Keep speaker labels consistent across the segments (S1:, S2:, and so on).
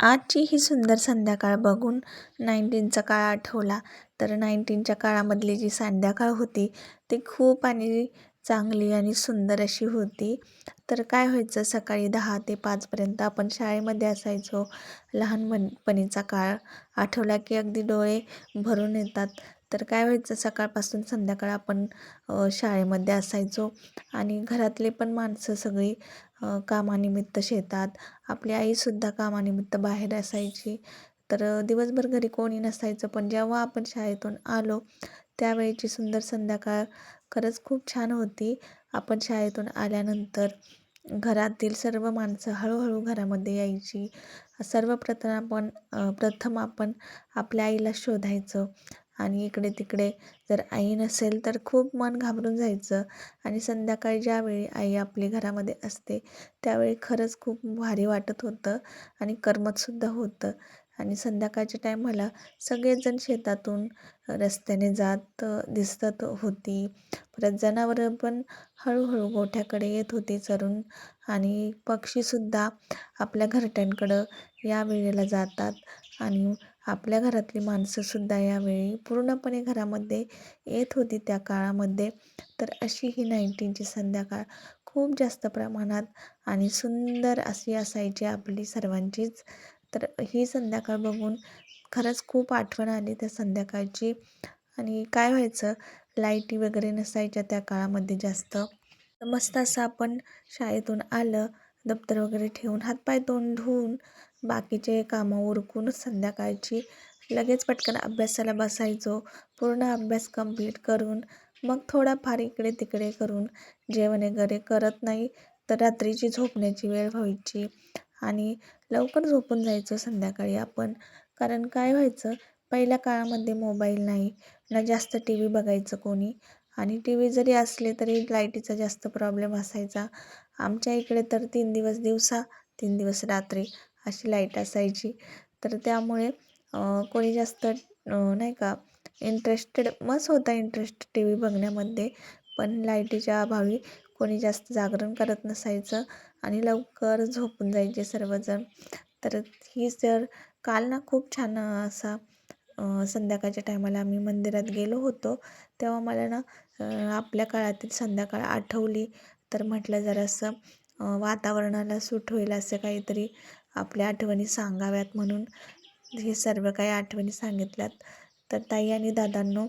S1: आजची ही सुंदर संध्याकाळ बघून नाईन्टीनचा काळ आठवला. तर नाईन्टीनच्या काळामधली जी संध्याकाळ होती ती खूप आणि चांगली आणि सुंदर अशी होती. तर काय व्हायचं सकाळी दहा ते पाचपर्यंत आपण शाळेमध्ये असायचो. लहानपणीचा काळ आठवला की अगदी डोळे भरून येतात. तर काय व्हायचं सकाळपासून संध्याकाळ आपण शाळेमध्ये असायचो. आणि घरातले पण माणसं सगळी कामानिमित्त शेतात. आपली आईसुद्धा कामानिमित्त बाहेर असायची. तर दिवसभर घरी कोणी नसायचं पण जेव्हा आपण शाळेतून आलो त्यावेळेची सुंदर संध्याकाळ खरंच खूप छान होती. आपण शाळेतून आल्यानंतर घरातील सर्व माणसं हळूहळू घरामध्ये यायची. सर्वप्रथम आपण प्रथम आपण आपल्या आईला शोधायचं. आणि इकडे तिकडे जर आई नसेल तर खूप मन घाबरून जायचं. आणि संध्याकाळी ज्यावेळी आई आपली घरामध्ये असते त्यावेळी खरंच खूप भारी वाटत होतं आणि करमतसुद्धा होतं. आणि संध्याकाळच्या टायमाला सगळेजण शेतातून रस्त्याने जात दिसत होती. परत जनावरं पण हळूहळू गोठ्याकडे येत होती चरून. आणि पक्षीसुद्धा आपल्या घरट्यांकडं या वेळेला जातात. आणि आपल्या घरातली माणसंसुद्धा यावेळी पूर्णपणे घरामध्ये येत होती त्या काळामध्ये. तर अशी ही नाईन्टीनची संध्याकाळ खूप जास्त प्रमाणात आणि सुंदर अशी असायची आपली सर्वांचीच. तर ही संध्याकाळ बघून खरंच खूप आठवण आली त्या संध्याकाळची. आणि काय व्हायचं लाईटी वगैरे नसायच्या त्या काळामध्ये जास्त. मस्त असं आपण शाळेतून आलं दप्तर वगैरे ठेवून हातपाय तोंड धुवून बाकीचे कामं उरकूनच संध्याकाळची लगेच पटकन अभ्यासाला बसायचो. पूर्ण अभ्यास कंप्लीट करून मग थोडाफार इकडे तिकडे करून जेवण वगैरे करत नाही तर रात्रीची झोपण्याची वेळ व्हायची आणि लवकर झोपून जायचं संध्याकाळी आपण. कारण काय व्हायचं पहिल्या काळामध्ये मोबाईल नाही ना जास्त टी व्ही बघायचं कोणी आणि टी व्ही जरी असले तरी लाईटीचा जास्त प्रॉब्लेम असायचा. आमच्या इकडे तर तीन दिवस दिवसा तीन दिवस रात्री अशी लाइट असायची. तर त्यामुळे कोणी जास्त नाही का इंटरेस्टेड मस होता इंटरेस्ट टी व्ही बघण्यामध्ये. पण लाईटीच्या अभावी कोणी जास्त जागरण करत नसायचं आणि लवकर झोपून जायचे सर्वजण. तर ही जर काल ना खूप छान असा संध्याकाळच्या टायमाला आम्ही मंदिरात गेलो होतो. तेव्हा मला ना आपल्या काळातील संध्याकाळ आठवली. तर म्हटलं जरासं वातावरणाला सूट होईल असं काहीतरी आपल्या आठवणी सांगाव्यात म्हणून. हे सर्व काही आठवणी सांगितल्यात. तर ताई आणि दादांनो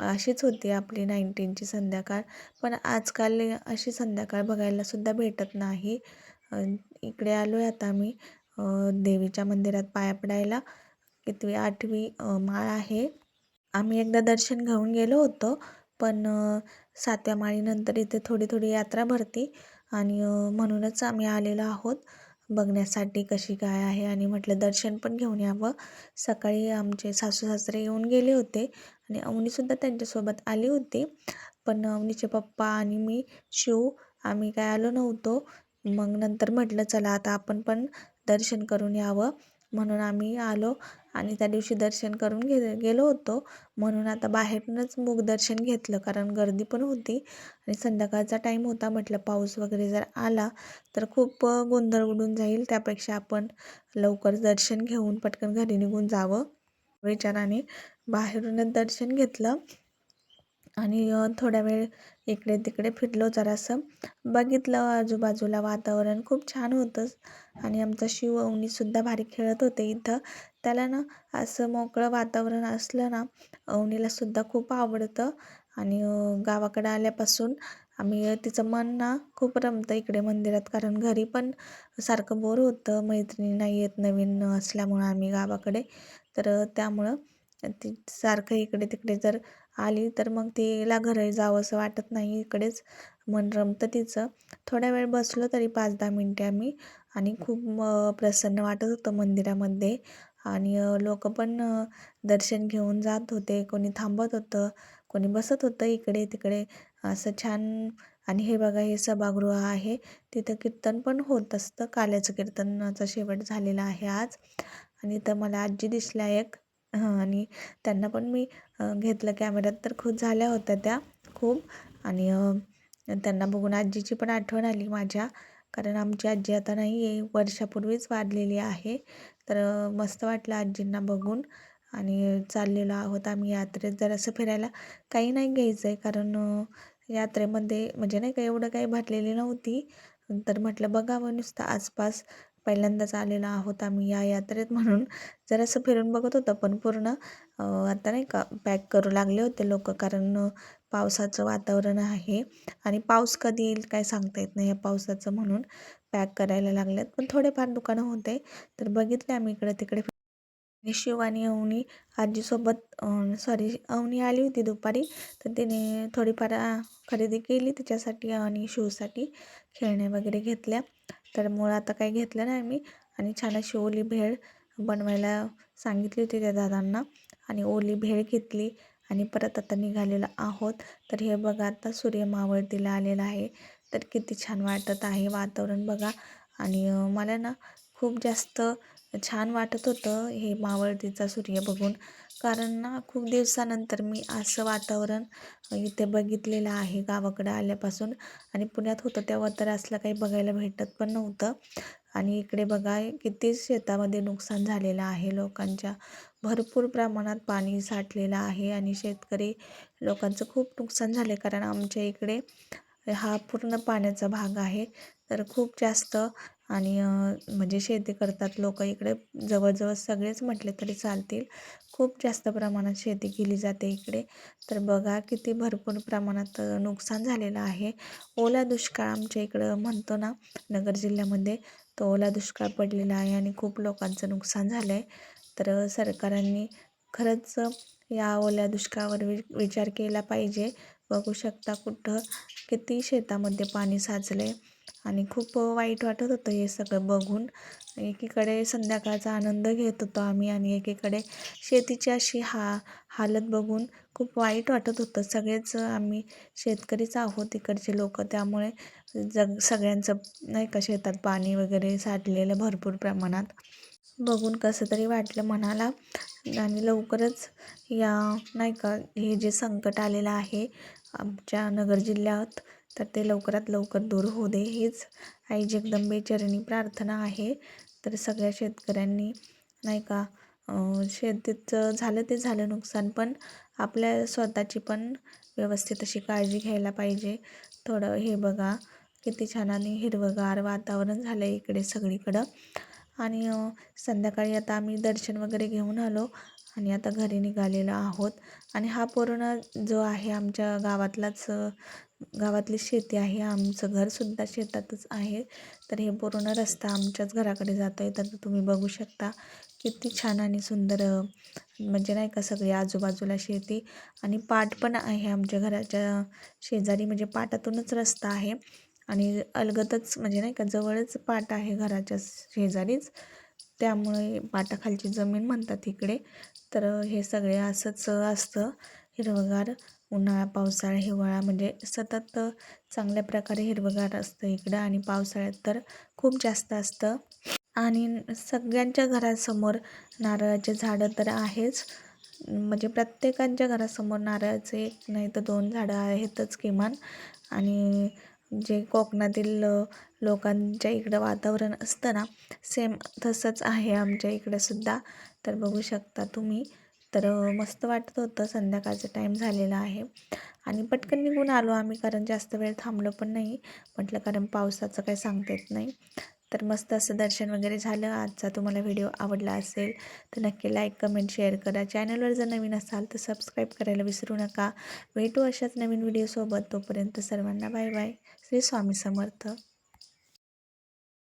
S1: अशीच होती आपली नाईन्टीनची संध्याकाळ. पण आजकाल अशी संध्याकाळ बघायलासुद्धा भेटत नाही. इकडे आलो आहे आता आम्ही देवीच्या मंदिरात पाया पडायला. कितवी आठवी माळ आहे. आम्ही एकदा दर्शन घेऊन गेलो होतो पण सातव्या माळीनंतर इथे थोडी थोडी यात्रा भरती आणि म्हणूनच आम्ही आलेलो आहोत. बघण्यासाठी कशी काय आहे आणि म्हटलं दर्शन पण घेऊन यावं. सकाळी आमचे सासू सासरे येऊन गेले होते आणि अवनीसुद्धा त्यांच्यासोबत आली होती. पण अवनीचे पप्पा आणि मी शिव आम्ही काय आलो नव्हतो. मग नंतर म्हटलं चला आता आपण पण दर्शन करून यावं. म्हणून आम्ही आलो. आणि त्या दिवशी दर्शन करून घे गेलो होतो. म्हणून आता बाहेरूनच दर्शन घेतलं कारण गर्दी पण होती. आणि संध्याकाळचा टाईम होता म्हटलं पाऊस वगैरे जर आला तर खूप गोंधळ उडून जाईल. त्यापेक्षा आपण लवकर दर्शन घेऊन पटकन घरी निघून जावं. विचाराने बाहेरूनच दर्शन घेतलं. आणि थोड्या वेळ इकडे तिकडे फिरलो जरासं. बघितलं आजूबाजूला वातावरण. खूप छान होतं. आणि आमचा शिव अवनीसुद्धा भारी खेळत होते इथं. त्याला ना असं मोकळं वातावरण असलं ना अवनीलासुद्धा खूप आवडतं. आणि गावाकडं आल्यापासून आम्ही तिचं मन ना खूप रमतं इकडे मंदिरात. कारण घरी पण सारखं बोर होतं. मैत्रिणी नाही येत नवीन असल्यामुळं आम्ही गावाकडे. तर त्यामुळं ती सारखं इकडे तिकडे जर आली तर मग तिला घरी जावं असं वाटत नाही. इकडेच मन रमतं तिचं. थोड्या वेळ बसलो तरी पाच दहा मिनटे आम्ही आणि खूप प्रसन्न वाटत होतं मंदिरामध्ये. आणि लोक पण दर्शन घेऊन जात होते. कोणी थांबत होतं कोणी बसत होतं इकडे तिकडे. असं छान. आणि हे बघा हे सभागृह आहे. तिथं कीर्तन पण होत असतं. काल्याचं कीर्तनाचा शेवट झालेला आहे आज. आणि इथं मला आजी दिसल्या एक. हां आणि त्यांना पण मी घेतलं कॅमेऱ्यात तर खुश झाल्या होत्या त्या खूप. आणि त्यांना बघून आजीची पण आठवण आली माझ्या कारण आमची आजी आता नाही आहे वर्षापूर्वीच वाढलेली आहे. तर मस्त वाटलं आजींना बघून. आणि चाललेलो आहोत आम्ही यात्रेत. जरासं फिरायला काही नाही घ्यायचं आहे कारण यात्रेमध्ये म्हणजे नाही का एवढं काही भरलेली नव्हती. तर म्हटलं बघावं नुसतं आसपास. पहिल्यांदाच आलेला आहोत आम्ही या यात्रेत म्हणून. जरासं फिरून बघत होतं पण पूर्ण आता नाही का पॅक करू लागले होते लोक कारण पावसाचं वातावरण आहे. आणि पाऊस कधी येईल काय सांगता येत नाही या पावसाचं म्हणून पॅक करायला लागल्यात पण थोडेफार दुकानं होते. तर बघितले आम्ही इकडे तिकडे. शिव आणि अवनी आजीसोबत सॉरी अवनी आली होती दुपारी. तर तिने थोडीफार खरेदी केली तिच्यासाठी आणि शिवसाठी खेळणे वगैरे घेतल्या. तर मुळं आता काही घेतलं नाही मी. आणि छान अशी ओली भेळ बनवायला सांगितली होती त्या दादांना. आणि ओली भेळ घेतली आणि परत आता निघालेलो आहोत. तर हे बघा आता सूर्य मावळतीला आलेला आहे. तर किती छान वाटत आहे वातावरण बघा. आणि मला ना खूप जास्त छान वाटत होतं हे मावळतीचा सूर्य बघून. कारण ना खूप दिवसानंतर मी असं वातावरण इथे बघितलेलं आहे गावाकडं आल्यापासून. आणि पुण्यात होतं तेव्हा तर असलं काही बघायला भेटत पण नव्हतं. आणि इकडे बघा किती शेतामध्ये नुकसान झालेलं आहे. लोकांच्या भरपूर प्रमाणात पाणी साठलेलं आहे. आणि शेतकरी लोकांचं खूप नुकसान झाले कारण आमच्या इकडे हा पूर्ण पाण्याचा भाग आहे. तर खूप जास्त आणि म्हणजे शेती करतात लोक इकडे. जवळजवळ सगळेच म्हटले तरी चालतील. खूप जास्त प्रमाणात शेती केली जाते इकडे. तर बघा किती भरपूर प्रमाणात नुकसान झालेलं आहे. ओला दुष्काळ आमच्या इकडं म्हणतो ना नगर जिल्ह्यामध्ये तो ओला दुष्काळ पडलेला आहे आणि खूप लोकांचं नुकसान झालं आहे तर सरकारांनी खरंच या ओल्या दुष्काळावर वि विचार केला पाहिजे. बघू शकता कुठं किती शेतामध्ये पाणी साचलं आहे आणि खूप वाईट वाटत होतं हे सगळं बघून. एकीकडे संध्याकाळचा आनंद घेत होतो आम्ही आणि एकीकडे शेतीची अशी हा हालत बघून खूप वाईट वाटत होतं. सगळेच आम्ही शेतकरीच आहोत इकडचे लोक. त्यामुळे जग सगळ्यांचं नाही का शेतात पाणी वगैरे साठलेलं भरपूर प्रमाणात. बघून कसं तरी वाटलं मनाला. आणि लवकरच या नाही का हे जे संकट आलेलं आहे आमच्या नगर जिल्ह्यात तर ते लवकरात लवकर दूर होऊ दे. हीच आई जगदंबे चरणी प्रार्थना आहे. तर सगळ्या शेतकऱ्यांनी नाही का शेतीचं झालं ते झालं नुकसान पण आपल्या स्वतःची पण व्यवस्थित अशी काळजी घ्यायला पाहिजे. थोडं हे बघा किती छान आणि हिरवंगार वातावरण झालं आहे इकडे सगळीकडं. आणि संध्याकाळी आता आम्ही दर्शन वगैरे घेऊन आलो. आणि आता घरी निघालेलो आहोत. आणि हा पूर्ण जो आहे आमच्या गावातलाच गावातली शेती आहे. आमचं घरसुद्धा शेतातच आहे. तर हे पूर्ण रस्ता आमच्याच घराकडे जातो आहे तर तुम्ही बघू शकता किती छान आणि सुंदर म्हणजे नाही का सगळी आजूबाजूला शेती. आणि पाट पण आहे आमच्या घराच्या शेजारी म्हणजे पाटातूनच रस्ता आहे. आणि अलगतच म्हणजे नाही का जवळच पाट आहे घराच्या शेजारीच. त्यामुळे पाटाखालची जमीन म्हणतात इकडे. तर हे सगळे असंच असतं. हिरवंगार उन्हाळा पावसाळा हिवाळा म्हणजे सतत चांगल्या प्रकारे हिरवंगार असतं इकडं आणि पावसाळ्यात तर खूप जास्त असतं. आणि सगळ्यांच्या घरासमोर नारळाचे झाडं तर आहेच. म्हणजे प्रत्येकांच्या घरासमोर नारळाचे एक नाही तर दोन झाडं आहेतच किमान. आणि जे कोकणातील लोकांच्या इकडं वातावरण असतं ना सेम तसंच आहे आमच्या इकडं सुद्धा. तर बघू शकता तुम्ही. तर मस्त वाटत होतं. संध्याकाळचा टाईम झालेला आहे. आणि पटकन निघून आलो आम्ही कारण जास्त वेळ थांबलो पण नाही. म्हटलं कारण पावसाचं काही सांगता येत नाही. तर मस्त असं दर्शन वगैरे झालं. आजचा तुम्हाला व्हिडिओ आवडला असेल तर नक्की लाईक कमेंट शेअर करा. चॅनलवर जर नवीन असाल तर सबस्क्राईब करायला विसरू नका. भेटू अशाच नवीन व्हिडिओसोबत तोपर्यंत सर्वांना बाय बाय श्री स्वामी समर्थ.